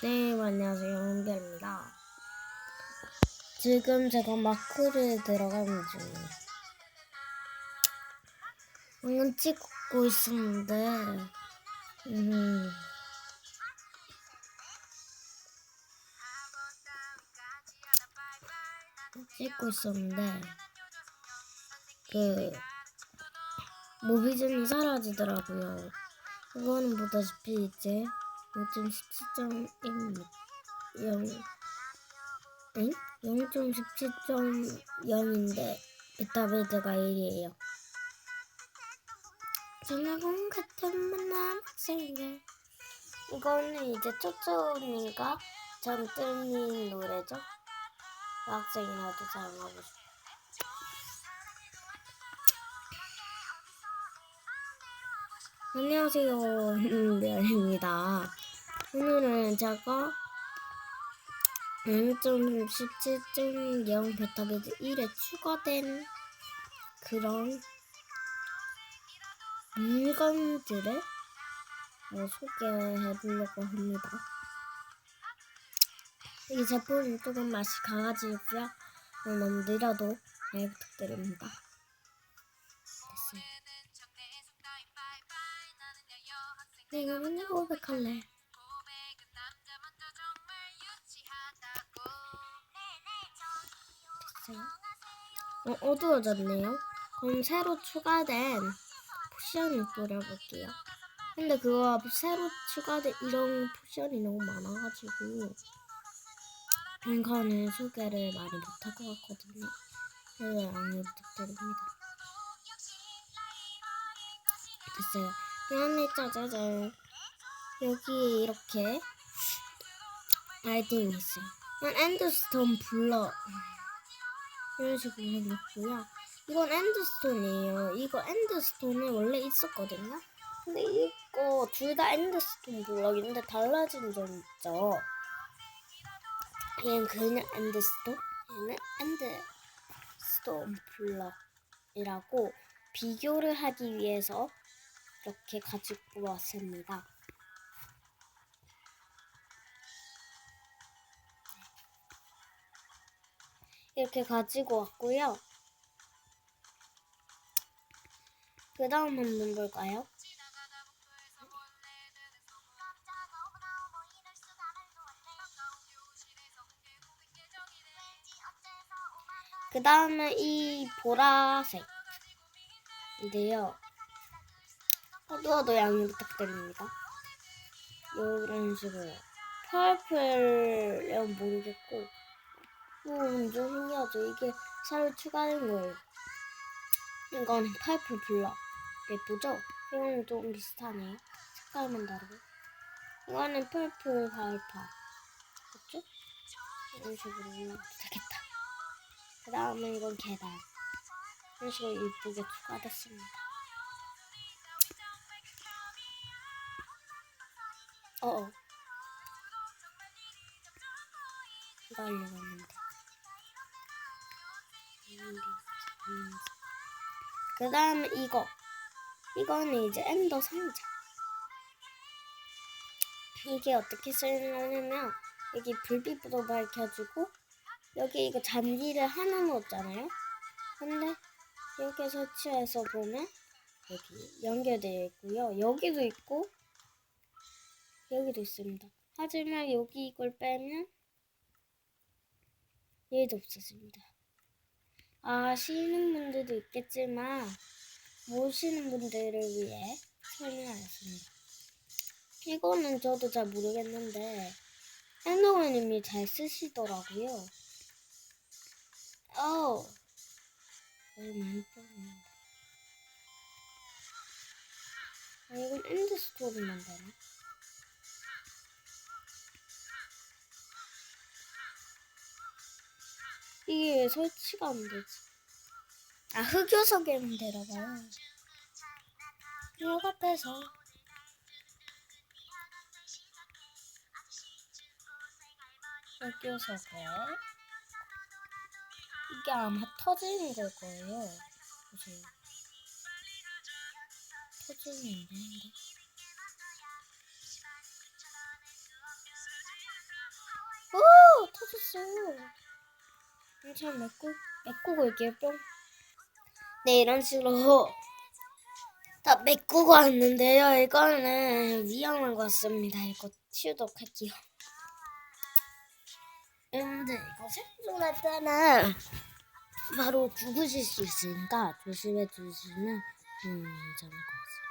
네, 안녕하세요. 은별입니다. 지금 제가 마크를 들어가는 중이에요. 방금 찍고 있었는데, 음, 찍고 있었는데, 그, 모비즘이 사라지더라고요. 그거는 보다시피 이제 요즘 17.1 0 응? 0.17.0인데 베타베드가 1이에요. 전화공 같은 만남 생겨 이거는 이제 초초님과 전뜰님 노래죠. 학생이라도 사용하고 싶어. 안녕하세요. 은별입니다. 오늘은 제가 0.17.0 베타베드 1에 추가된 그런 물건들을 어, 소개해 보려고 합니다. 이 제품은 조금 맛이 강하지고요. 어, 너무 느려도 잘 부탁드립니다. 됐어요. 내가 먼저 고백할래. 어, 어두워졌네요. 그럼 새로 추가된 포션을 뿌려볼게요. 근데 그거 새로 추가된 이런 포션이 너무 많아가지고 이거는 소개를 많이 못할 것 같거든요. 그래서 양해 부탁드립니다. 됐어요. 미안해 짜자잔. 여기 이렇게 아이템이 있어요. 이건 엔드스톤 블럭 이런 식으로 생겼고요. 이건 엔드스톤이에요. 이거 엔드스톤이 원래 있었거든요. 근데 이거 둘 다 엔드스톤 블럭인데 달라진 점 있죠. 얘는 그냥 엔드스톤, 얘는 엔드스톤 블럭이라고 비교를 하기 위해서 이렇게 가지고 왔습니다. 이렇게 가지고 왔고요. 그 다음 한번 볼까요? 그 다음은 이 보라색인데요. 어두워도 양해 부탁드립니다. 이런 식으로 퍼플은 모르겠고 음, 좀 신기하죠. 이게 새로 추가된 거예요. 이건 파이프 블럭. 예쁘죠? 이거는 조금 비슷하네요. 색깔만 다르고. 이거는 펄플 가을파. 맞죠? 이런 식으로 되겠다. 그 다음에 이건 계단. 이런 식으로 이쁘게 추가됐습니다. 어어. 하려고 했는데. 그 다음에 이거. 이거는 이제 엔더 상자. 이게 어떻게 쓰냐면, 여기 불빛으로 밝혀주고, 여기 이거 잔디를 하나 넣었잖아요? 근데, 이렇게 설치해서 보면, 여기 연결되어 있고요. 여기도 있고, 여기도 있습니다. 하지만 여기 이걸 빼면, 얘도 없어집니다. 아시는 분들도 있겠지만 모르시는 분들을 위해 설명하겠습니다. 이거는 저도 잘 모르겠는데 핸드원님이 잘 쓰시더라고요. 어, 너무 많이 뽑는다. 아, 이건 엔드 스토리만 되나? 이게 왜 설치가 안 되지? 아, 흑요석에만 데려가요. 요 앞에서. 흑요석에. 이게 아마 터지는 걸 거예요. 보세요. 터지는 안 되는데. 한참 메꾸, 메꾸고 올게요, 뿅. 네, 이런 식으로 다 메꾸고 왔는데요. 이거는 위험한 것 같습니다. 이거 치우도록 할게요. 근데 이거 생존할 때는 바로 죽으실 수 있으니까 조심해 주시면 음, 괜찮을 것 같습니다.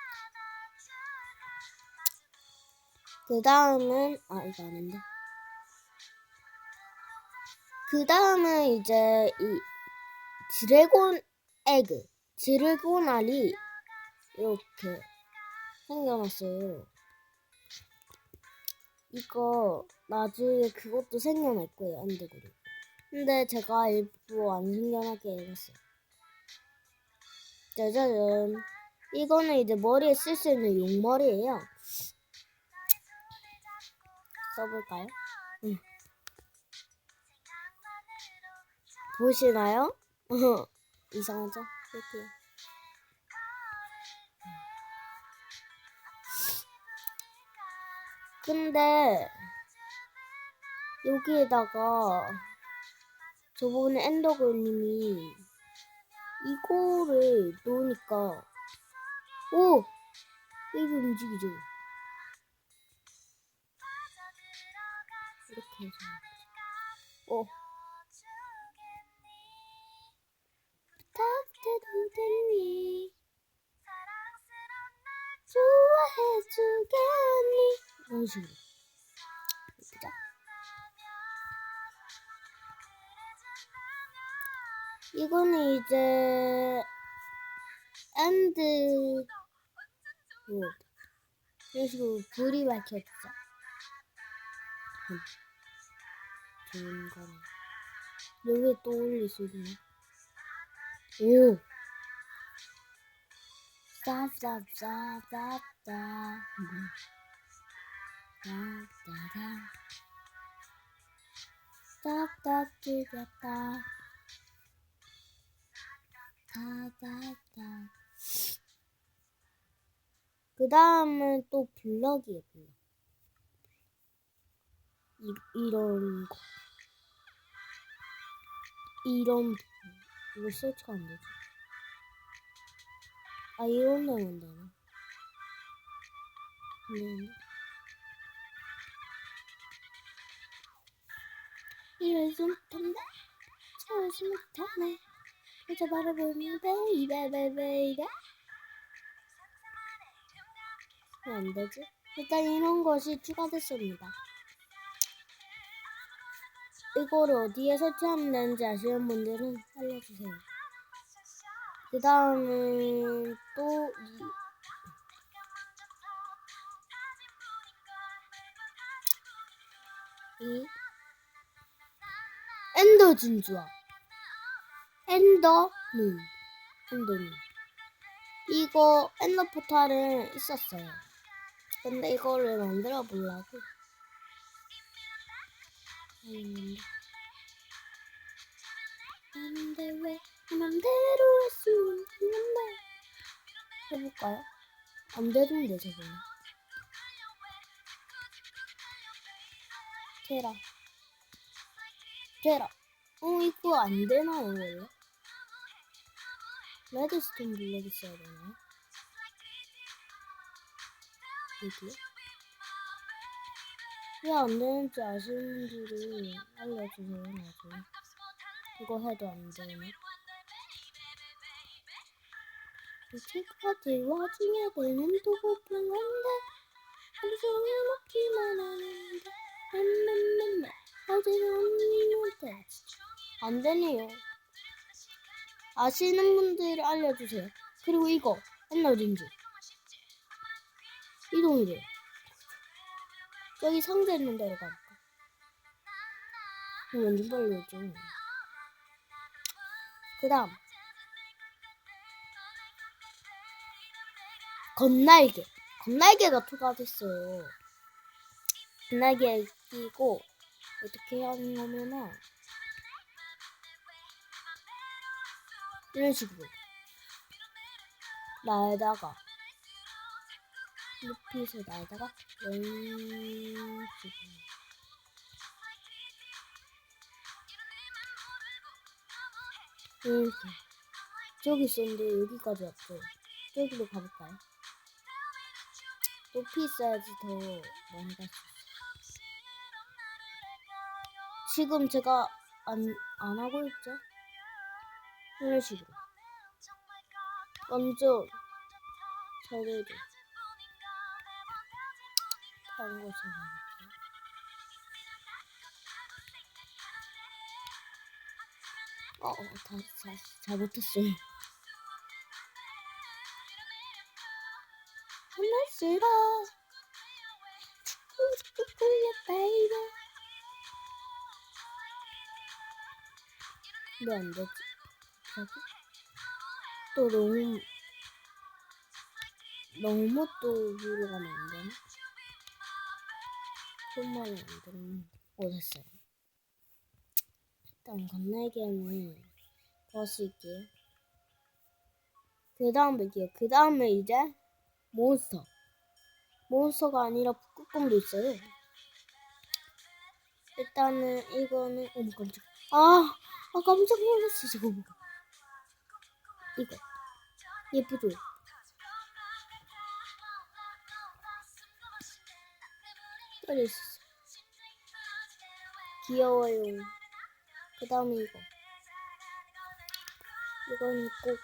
그 다음은 아 이거 아닌데. 그 다음은 이제 이 드래곤 에그, 드래곤 알이 이렇게 생겨났어요. 이거 나중에 그것도 생겨날 거예요, 안되고리. 근데 제가 일부러 안 생겨나게 해봤어요. 짜자잔. 이거는 이제 머리에 쓸 수 있는 용머리예요. 써볼까요? 응. 보시나요? 이상하죠? 쓸게요. 근데 여기에다가 저번에 엔더걸님이 이거를 놓으니까 오! 이게 움직이죠? 이렇게 해서 어 주겠니 이런 식으로 예쁘죠? 이거는 이제 엔드 뭐 이런 식으로 불이 밝혔죠. 음. 좋은 거네. 여기에 또 올릴 수 있네. 오! 그 다음은 또 블럭이에요 블럭. 이, 이런 거. 이런 이거 설치가 안 되지 아 이런 데만 되나 네. 이러지 못한다 참지 못하네 이제 바로 보니 베이베 베이베 왜안 되지? 일단 이런 것이 추가됐습니다. 이거를 어디에 설치하면 되는지 아시는 분들은 알려주세요. 그 다음은 또 이, 이. 엔더 진주와 엔더 눈 엔더 눈 이거 엔더 포탈은 있었어요. 근데 이거를 만들어 보려고. 했는데. 안돼 왜 맘대로 할 수 있는데 해볼까요? 안 되던데 저거는 테라 테라 어 이거 안 되나요 원래? 레드스톤 블랙 있어야 되나요? 여기요? 왜안 되는지 아시는 분들이 알려주세요 나중에 이거 해도 안 되네 이제까지 와중에 고픈건데 하루 종일 먹기만 하는데 맴맴맴맴 어제는 언니한테 안 되네요 아시는 분들 알려주세요 그리고 이거 옛날인지 이동이 돼요 여기 상자 있는 데로? 이거 완전 빨리 오죠. 그 다음. 건날개. 건날개가 추가됐어요. 건날개 끼고, 어떻게 하냐면은, 이런 식으로. 나에다가, 높이서 나에다가, 이런 식으로. 이렇게. 저기 있었는데 여기까지 왔어요. 저기로 가볼까요? 높이 있어야지 더 많이 갈수 있어요. 지금 제가 안, 안 하고 있죠? 이런 식으로. 완전 잘 되죠. 다른 해볼게요. 어, 어, 다시, 다시, 잘못했어요. 싫어. 축구, 축구야, 베이비. 왜안 되지? 갑자기? 또 너무, 너무 또 위로 가면 안 되나? 손만에 안 되는, 어, 됐어요. 일단 건날개는 더 쓸게요. 그 다음 볼게요. 그 다음에 이제 몬스터. 몬스터가 아니라 북극곰도 있어요. 일단은 이거는 어머 깜짝. 아, 아 깜짝 놀랐어 저거 보고. 이거 예쁘죠? 있었어. 귀여워요. 그 다음에 이거. 이건 꼭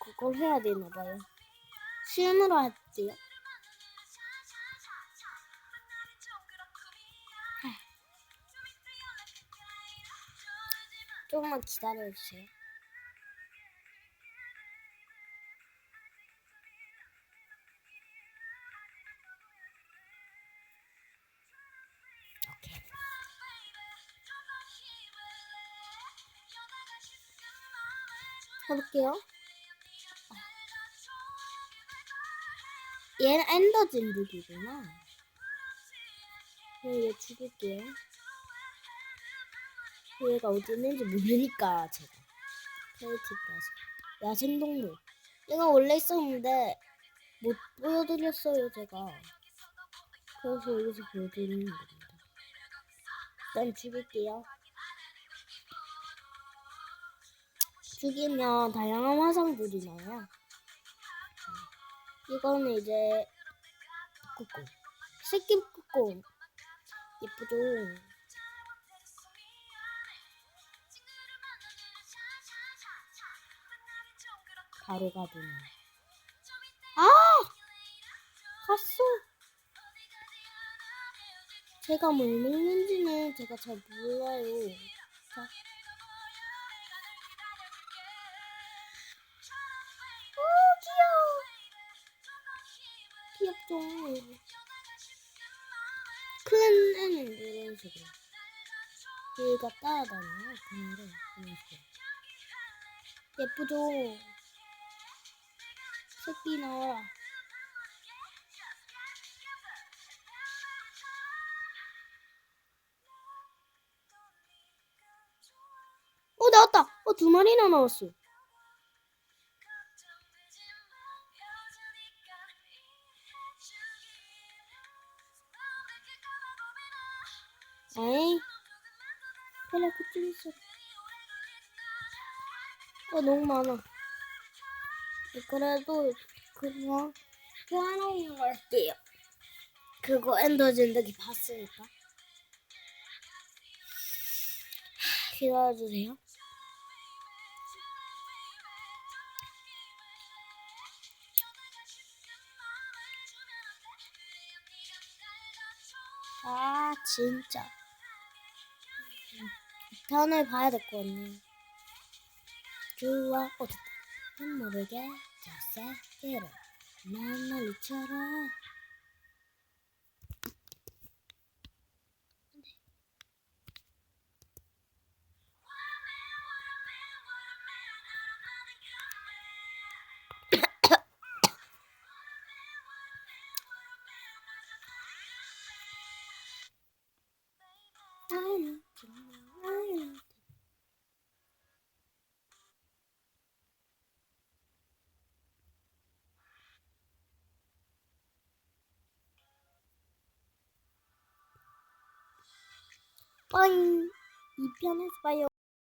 그걸 해야 되나 봐요. 시음으로 할게요. 조금만 기다려주세요. 오케이. 해볼게요. 얘는 엔더 진드기구나. 얘 죽일게요. 얘가 어디 있는지 모르니까 제가. 크리에이티브라서. 야생동물. 얘가 원래 있었는데 못 보여드렸어요 제가. 그래서 여기서 보여드리는 겁니다. 일단 죽일게요. 죽이면 다양한 화상들이 나요. 이거는 이제 북극곰 새끼 북극곰 예쁘죠 바로 가보네. 아! 갔어! 제가 뭘 먹는지는 제가 잘 몰라요. 자. 오, 귀여워! 귀엽죠? 큰 애는 이런 식으로. 얘가 따라다녀요. 근데, 이런 식으로. 예쁘죠? 나와라. 어, 나왔다. 어, 두 마리나 나왔어. 에이. 그래, 그쪽 있어. 어, 너무 많아. 그래도 그냥 교환하는 걸 할게요. 그거 엔더 진드기 봤으니까. 기다려주세요. 아 진짜. 편을 봐야 될 것 같네. 좋아. 어 됐다. 난 모르게 저 새끼를 난 멀리처럼 빠잉 2편에서 봐요